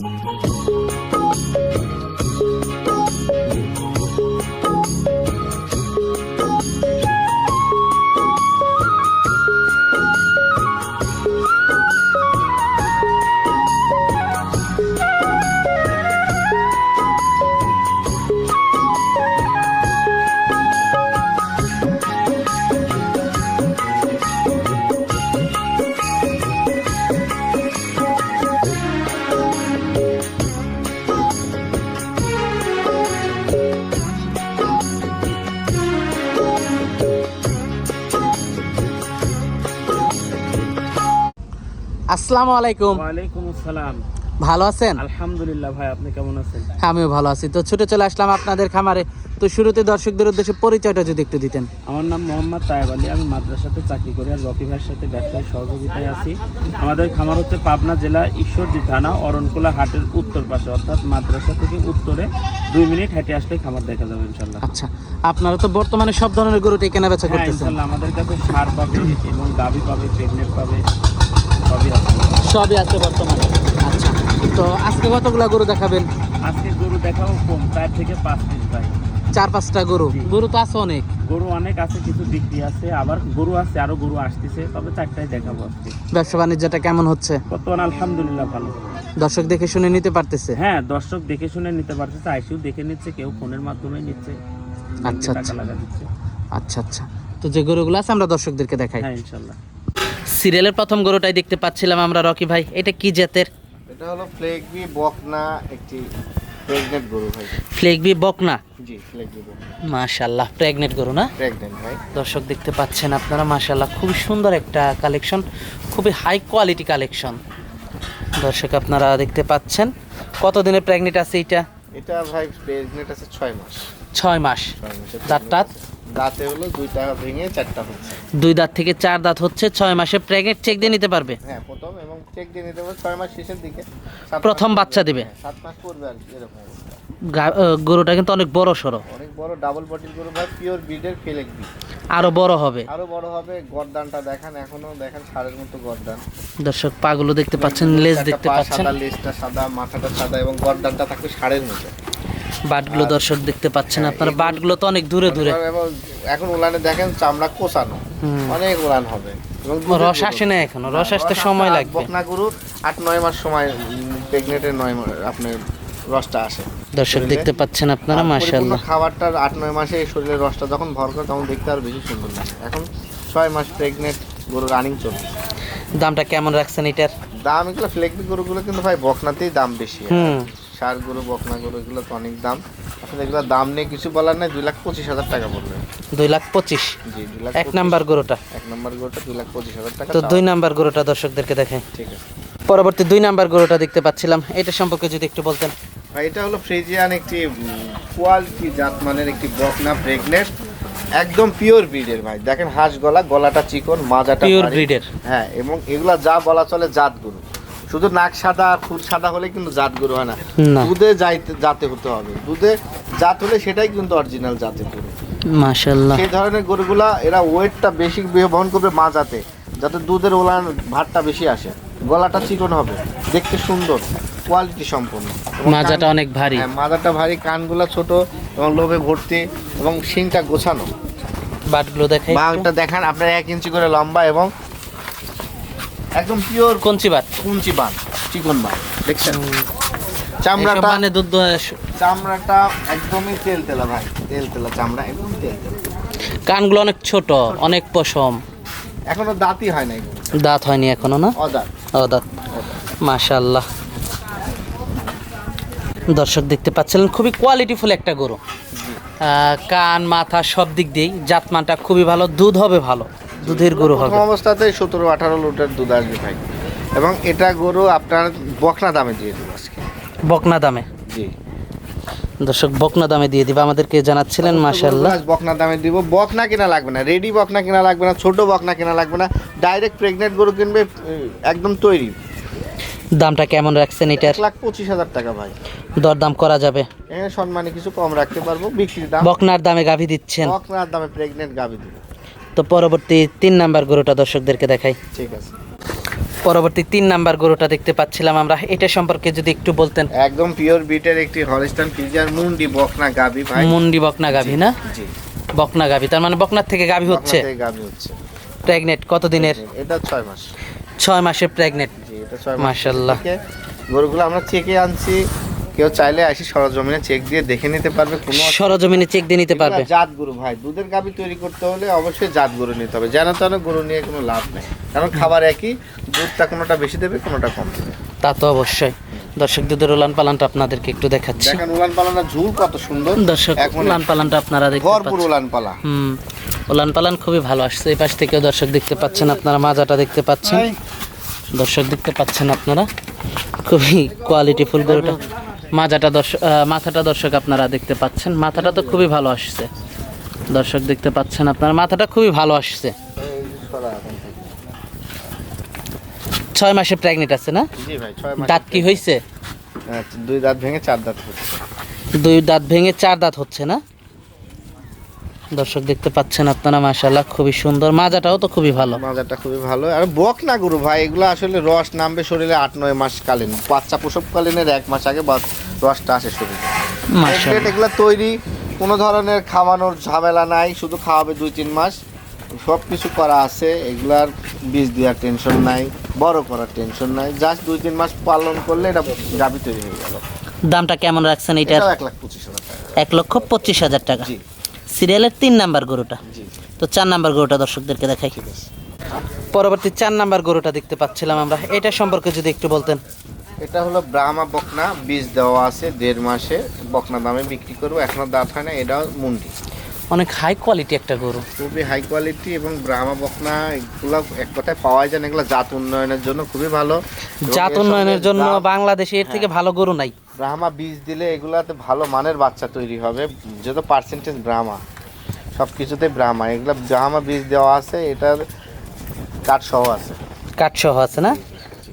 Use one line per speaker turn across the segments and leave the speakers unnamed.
Música আসসালামু আলাইকুম।
ওয়ালাইকুম আসসালাম।
ভালো আছেন?
আলহামদুলিল্লাহ ভাই আপনি কেমন আছেন?
আমিও ভালো আছি। তো ছুটে চলে আসলাম আপনাদের খামারে। তো শুরুতে দর্শকদের উদ্দেশ্যে পরিচয়টা যদি একটু দিতেন।
আমার নাম মোহাম্মদ তায়েব আলী। আমি মাদ্রাসাতে চাকরি করি আর রকি ভাইয়ের সাথে ব্যবসায় সহযোগিতায় আছি। আমাদের খামার হচ্ছে পাবনা জেলা ঈশ্বরদী থানা অরণকুলা হাটের উত্তর পাশে। অর্থাৎ মাদ্রাসা থেকে উত্তরে দুই মিনিট হেঁটে আসলে খামার দেখা যাবে ইনশাল্লাহ
আচ্ছা আপনারা তো বর্তমানে সব ধরনের গরুটাই কেনা বেচা
হ্যাঁ
করতেছেন।
আমাদের কাছে সার পাবে এবং গাভি পাবে প্রেগনেন্ট পাবে। সবই আছে।
বর্তমানে। আচ্ছা তো আজকে কতগুলা গরু দেখাবেন?
আজকে গরু দেখাও কম চার থেকে পাঁচ পিস ভাই।
চার পাঁচটা গরু? গরু তো আছে অনেক।
গরু অনেক আছে কিছু বিক্রি আছে আবার গরু আছে আরও গরু আসতেছে তবে চারটাই দেখাবো আজকে।
ব্যবসা বাণিজ্যটা কেমন হচ্ছে?
বর্তমান আলহামদুলিল্লাহ ভালো।
দর্শক দেখে শুনে নিতে পারতেছে?
হ্যাঁ দর্শক দেখে শুনে নিতে পারতেছে আইসিউ দেখে নিচ্ছে কেউ ফোনের মাধ্যমে নিচ্ছে।
আচ্ছা, আচ্ছা। আচ্ছা আচ্ছা। তো যে গরুগুলো আছে আমরা দর্শকদেরকে দেখাই।
হ্যাঁ ইনশাল্লাহ।
সিরিয়ালের প্রথম গরুটাই দেখতে পাচ্ছিলাম আমরা রকি ভাই। এটা কি জাতের?
এটা হলো ফ্লেগবি বকনা একটি প্রেগনেন্ট গরু ভাই।
ফ্লেগবি বকনা?
জি ফ্লেগবি বকনা।
মাশাল্লাহ প্রেগনেন্ট গরু না?
প্রেগনেন্ট ভাই।
দর্শক দেখতে পাচ্ছেন আপনারা মাশাল্লাহ খুবই সুন্দর একটা কালেকশন খুবই হাই কোয়ালিটি কালেকশন দর্শক আপনারা দেখতে পাচ্ছেন কত দিনের প্রেগনেন্ট আছে এটা
এটা ভাই প্রেগনেন্ট আছে ছয় মাস।
ছয় মাস।
ছয় মাসের
দাঁত টাত?
দাঁতে হলো দুইটা ভেঙে চারটা হচ্ছে।
দুই দাঁত থেকে চার দাঁত হচ্ছে ছয় মাসে প্রেগনেন্ট চেক দিয়ে নিতে পারবে?
হ্যাঁ প্রথম এবং চেক দিয়ে নিতে হবে ছয় মাস শেষের দিকে।
প্রথম বাচ্চা দিবে?
হ্যাঁ, সাত মাস পূর্বে আর কি এরকম
গরুটা কিন্তু অনেক বড় সড়ো।
অনেক বড় ডাবল বডির গরু ভাই পিওর ব্রিডের ফ্লেগবি
আরও বড় হবে।
আরও বড় হবে গরদানটা দেখান এখনও দেখেন সারের মতো গরদান।
দর্শক পাগুলো দেখতে পাচ্ছেন লেজ দেখতে পাচ্ছেন।
সাদা লেজটা সাদা মাথাটা সাদা এবং গরদানটা থাকবে সারের মতো।
বাটগুলো দর্শক দেখতে পাচ্ছেন আপনার বাটগুলো তো অনেক দূরে দূরে।
এখন উলানে দেখেন চামড়া কোচানো। অনেক উলান হবে।
রস আসে না এখনও রস
হ্যাঁ,
আসতে সময় লাগবে।
বকনা গরুর আট নয় মাস সময় প্রেগনেন্টের নয় মাস আপনার রসটা আসে।
দর্শক দেখতে পাচ্ছেন আপনারা মাশাল্লাহ
খাবারটার আট নয় মাসে শরীরের রসটা যখন ভর করে তখন দেখতে আরও বেশি সুন্দর লাগে। এখন ছয় মাস প্রেগনেন্ট গরু রানিং চলছে।
দামটা কেমন রাখছেন এটার?
দাম এগুলো ফ্লেগবি গরুগুলো কিন্তু ভাই বকনাতেই দাম বেশি।
হুম।
সার গরু বকনা গরু এগুলো তো অনেক দাম। আসলে এগুলো দাম নেই কিছু বলার নেই দুই লাখ পঁচিশ হাজার টাকা পড়বে।
দুই লাখ পঁচিশ?
জি দুই লাখ
এক নাম্বার গরুটা?
এক নম্বর গরুটা দুই লাখ পঁচিশ হাজার টাকা
তো দুই নাম্বার গরুটা দর্শকদেরকে দেখাই
ঠিক আছে।
পরবর্তী দুই নাম্বার গরুটা দেখতে পাচ্ছিলাম। এটা সম্পর্কে যদি একটু বলতেন।
ভাই এটা হলো ফ্রিজিয়ান একটি কোয়ালিটি জাত মানের একটি বকনা প্রেগনেন্ট। একদম পিওর ব্রিডের ভাই। দেখেন হাঁস গলা গলাটা চিকন মাজাটা
পিওর ব্রিডের
হ্যাঁ এবং এগুলা যা বলা চলে জাত গরু শুধু নাক সাদা আর খুদ সাদা হলে কিন্তু জাত গরু হয় না। দুধে যাইতে জাতে হতে হবে। দুধে জাত হলে সেটাই কিন্তু অরিজিনাল জাতের গরু।
মাশাল্লাহ
সেই ধরনের গরুগুলা এরা ওয়েটটা বেশি বহন করবে মাজাতে যাতে দুধের ওলান ভাতটা বেশি আসে। গলাটা চিকন হবে দেখতে সুন্দর কোয়ালিটি সম্পন্ন।
মাজাটা অনেক ভারী।
হ্যাঁ মাজাটা ভারী কানগুলা ছোট এবং লোভে ভর্তি এবং শিংটা গোছানো।
বাটগুলো দেখাই একটু।
বাঘটা দেখান আপনার এক ইঞ্চি করে লম্বা এবং একদম পিওর
কঞ্চি বাট
কুঞ্চি বান চিকন বান দেখছেন? চামড়াটা
মানে দুধ
চামড়াটা একদমই তেল তেলা ভাই তেল তেলা চামড়া একদম তেল তেলা।
কানগুলো অনেক ছোট অনেক পশম।
এখনও দাঁতই হয় না এগুলো
দাঁত হয়নি এখনও না?
অদাঁত।
ও দাঁত মাশাল্লাহ দর্শক দেখতে পাচ্ছিলেন খুবই কোয়ালিটিফুল একটা গরু। কান মাথা সব দিক দিয়েই জাতমানটা খুবই ভালো দুধ হবে ভালো। দুধের গরু হবে।
প্রথম অবস্থাতে সতেরো আঠারো লিটার দুধ আসবে ভাই। এবং এটা গরু আপনার বকনা দামে দিয়ে দেবো আজকে।
বকনা দামে?
জি।
দর্শক বকনা দামে দিয়ে দিবা। আমাদেরকে জানাচ্ছিলেন মাশাল্লাহ
আজ বকনা দামে দিব। বকনা কেনা লাগবে না রেডি বকনা কেনা লাগবে না ছোট বকনা কেনা লাগবে না। ডাইরেক্ট প্রেগনেন্ট গরু কিনবে একদম তৈরি।
দামটা কেমন রাখছেন এটার?
এক লাখ পঁচিশ হাজার টাকা ভাই।
দরদাম করা যাবে।
সম্মানে কিছু কম রাখতে পারব বিক্রির দাম।
বকনার দামে গাভী দিচ্ছেন।
বকনার দামে প্রেগনেন্ট গাবি দিব।
তো পরবর্তী তিন নাম্বার গরুটা দর্শকদেরকে দেখাই।
ঠিক আছে।
পরবর্তী তিন নাম্বার গরুটা দেখতে পাচ্ছিলাম আমরা। এটা সম্পর্কে যদি একটু বলতেন।
একদম পিওর বিটের একটি হলিস্টান ফিজার মুন্ডি বকনা গাবি ভাই।
মুন্ডি বকনা গাভী না?
জি।
বকনা গাভী তার মানে বকনার থেকে গাভী হচ্ছে?
থেকে গাবি হচ্ছে।
প্রেগনেন্ট কতদিনের?
এটা ছয় মাস।
ছয় মাসের প্রেগনেন্ট
জি এটা ছয় মাস।
মাশাল্লাহ।
থেকে গরুগুলো আমরা চেকে আনছি। কেউ চাইলে আসি সরজমিনে চেক দিয়ে দেখে নিতে পারবে কোনো
সরজমিনে চেক দিয়ে নিতে পারবে।
জাত গরু ভাই দুধের গাবি তৈরি করতে হলে অবশ্যই জাত গরু নিতে হবে যেন তেন গরু নিয়ে কোনো লাভ নেই। কারণ খাবার একই দুধটা কোনোটা বেশি দেবে কোনোটা কম দেবে।
তা তো অবশ্যই। দর্শক দুধের উলান পালানটা আপনাদেরকে একটু দেখাচ্ছি।
দেখেন উলান পালানোর ঝুল কত সুন্দর।
দর্শক উলান পালানটা আপনারা দেখতে পাচ্ছেন।
ভরপুর উলান পালা।
হুম উলান পালান খুবই ভালো আসছে। এই পাশ থেকেও দর্শক দেখতে পাচ্ছেন আপনারা মাজাটা দেখতে পাচ্ছেন। দর্শক দেখতে পাচ্ছেন আপনারা। খুবই কোয়ালিটি ফুল গরুটা। মাজাটা দর্শক মাথাটা দর্শক আপনারা দেখতে পাচ্ছেন। মাথাটা তো খুবই ভালো আসছে। দর্শক দেখতে পাচ্ছেন আপনার। মাথাটা খুবই ভালো আসছে। ছয় মাসে প্রেগনেন্ট আছে না?
জি ভাই ছয় মাস
দাঁত কি হয়েছে
আচ্ছা, দুই দাঁত ভেঙে চার দাঁত হচ্ছে।
দুই দাঁত ভেঙে চার দাঁত হচ্ছে না? দর্শক দেখতে পাচ্ছেন আপনারা মাশাল্লাহ খুবই সুন্দর। মাজাটাও তো খুবই ভালো।
মাজাটা খুবই ভালো। আর বক না গরু ভাই এগুলো আসলে রস নামবে শরীরে আট নয় মাস কালীন। বাচ্চা প্রসবকালীনের এক মাস আগে রসটা আসে শরীরে। এগুলো তৈরি কোনো ধরনের খাওয়ানোর ঝামেলা নাই শুধু খাওয়াবে দুই তিন মাস। সব কিছু করা আছে এগুলার বীজ দেওয়ার টেনশন নাই বড় করার টেনশন নাই। জাস্ট দুই তিন মাস পালন করলে এটা গাভি তৈরি হয়ে গেল।
দামটা কেমন রাখছেন
এটা এক লাখ পঁচিশ হাজার টাকা।
এক লক্ষ পঁচিশ হাজার টাকা। সিরিয়ালের তিন নাম্বার গরুটা। তো চার নাম্বার গরুটা দর্শকদেরকে দেখাই। পরবর্তী চার নাম্বার গরুটা দেখতে পাচ্ছিলাম আমরা। এটা সম্পর্কে যদি একটু বলতেন।
এটা হলো ব্রাহ্মা বকনা। বীজ দেওয়া আছে দেড় মাসে। বকনা দামে বিক্রি করব। এখনও দাঁত হয় না এটাও মুন্ডি।
অনেক হাই কোয়ালিটি একটা গরু।
খুবই হাই কোয়ালিটি এবং ব্রাহ্মা বকনা এগুলো এক কথায় পাওয়া যায় না। এগুলো জাত উন্নয়নের জন্য খুবই ভালো।
জাত উন্নয়নের জন্য বাংলাদেশে এর থেকে ভালো গরু নাই।
ব্রাহ্মা বীজ দিলে এগুলাতে ভালো মানের বাচ্চা তৈরি হবে যেহেতু পার্সেন্টেজ ব্রাহ্মা সব কিছুতে ব্রাহ্মা এগুলো ব্রাহ্মা বীজ দেওয়া আছে, এটার কাঠ সহ আছে।
কাঠ সহ আছে না?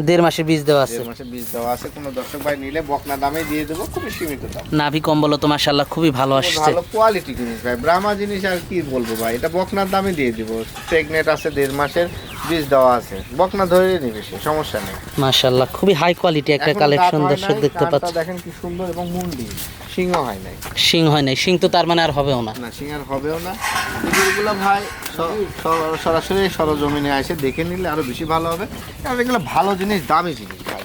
দেড় মাসের বীজ দেওয়া আছে।
দেড় মাসে বীজ দেওয়া আছে। কোনো দর্শক ভাই নিলে বকনা দামে দিয়ে দেবো খুবই সীমিত দাম।
নাভি কম্বল তো মাশাল্লাহ খুবই ভালো আসছে।
ভালো কোয়ালিটি জিনিস ভাই। ব্রাহ্মা জিনিস আর কি বলব ভাই? এটা বকনার দামে দিয়ে দিব। প্রেগনেট আছে দেড় মাসের বীজ দেওয়া আছে। বকনা ধরে নিবে সে সমস্যা নেই।
মাশাল্লাহ খুবই হাই কোয়ালিটি একটা কালেকশন দর্শক দেখতে
পাচ্ছি
পাচ্ছেন।
দেখেন কি সুন্দর এবং মুন্ডি। সিংহ হয় নাই।
শিং হয় নাই। শিং তো তার মানে আর হবেও না।
না সিং আর হবেও না। এগুলো ভাই স- স- সরাসরি সরজমিনে এসে দেখে নিলে আরও বেশি ভালো হবে। কারণ এগুলো ভালো জিনিস দামি জিনিস ভাই।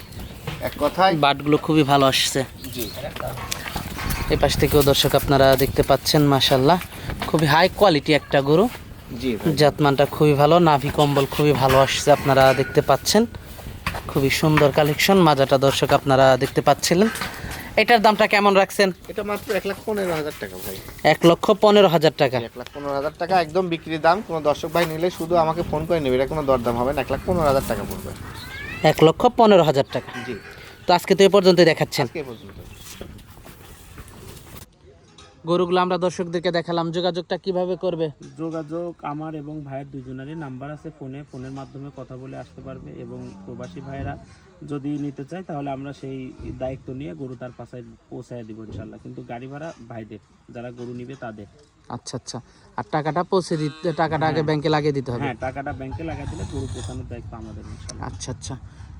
এক কথায়
বাটগুলো খুবই ভালো আসছে।
জি।
এই পাশ থেকেও দর্শক আপনারা দেখতে পাচ্ছেন মাশাল্লাহ খুবই হাই কোয়ালিটি একটা গরু।
জি
জাতমানটা খুবই ভালো নাভি কম্বল খুবই ভালো আসছে আপনারা দেখতে পাচ্ছেন। খুবই সুন্দর কালেকশন মাজাটা দর্শক আপনারা দেখতে পাচ্ছিলেন। এটার দামটা কেমন রাখছেন?
এটা মাত্র এক লাখ পনেরো হাজার টাকা ভাই।
এক লক্ষ পনেরো হাজার টাকা।
এক লাখ পনেরো হাজার টাকা একদম বিক্রির দাম। কোনো দর্শক ভাই নিলে শুধু আমাকে ফোন করে নেবে এটা কোনো দরদাম হবে না। এক লাখ পনেরো হাজার টাকা পড়বে।
এক লক্ষ পনেরো হাজার টাকা।
জি।
তো আজকে তো এ পর্যন্তই দেখাচ্ছেন।
আজকে পর্যন্ত
গরুগুলো আমরা দর্শকদেরকে দেখালাম। যোগাযোগটা কীভাবে করবে?
যোগাযোগ আমার এবং ভাইয়ের দুজনেরই নাম্বার আছে ফোনে। ফোনের মাধ্যমে কথা বলে আসতে পারবে এবং প্রবাসী ভাইয়েরা যদি নিতে চাই তাহলে আমরা সেই দায়িত্ব নিয়ে গরু তার পাশে পৌঁছায় দিব ইনশাল্লাহ কিন্তু গাড়ি ভাড়া ভাইদের যারা গরু নিবে তাদের।
আচ্ছা আচ্ছা। আর টাকাটা পৌঁছে দিতে টাকাটা আগে ব্যাংকে লাগিয়ে দিতে হবে?
হ্যাঁ টাকাটা ব্যাংকে লাগিয়ে দিলে গরু পৌঁছানোর দায়িত্ব আমাদের ইনশাল্লাহ
আচ্ছা আচ্ছা।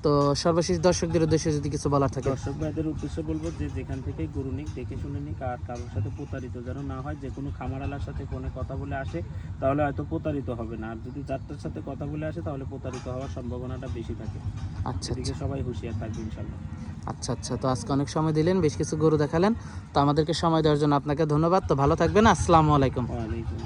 তো সর্বশেষ দর্শকদের উদ্দেশ্যে যদি কিছু বলার থাকে।
দর্শক ভাইদের উদ্দেশ্যে বলব যে যেখান থেকেই গরু নিক দেখে শুনে নিক আর কারোর সাথে প্রতারিত যেন না হয় যে কোনো খামারালার সাথে ফোনে কথা বলে আসে তাহলে হয়তো প্রতারিত হবে না। আর যদি যাত্রার সাথে কথা বলে আসে তাহলে প্রতারিত হওয়ার সম্ভাবনাটা বেশি থাকে।
আচ্ছা
এদিকে
আচ্ছা।
সবাই হুঁশিয়ার থাকবে ইনশাল্লাহ।
আচ্ছা আচ্ছা। তো আজকে অনেক সময় দিলেন বেশ কিছু গরু দেখালেন। তো আমাদেরকে সময় দেওয়ার জন্য আপনাকে ধন্যবাদ। তো ভালো থাকবেন। আসসালামু আলাইকুম।
ওয়ালাইকুম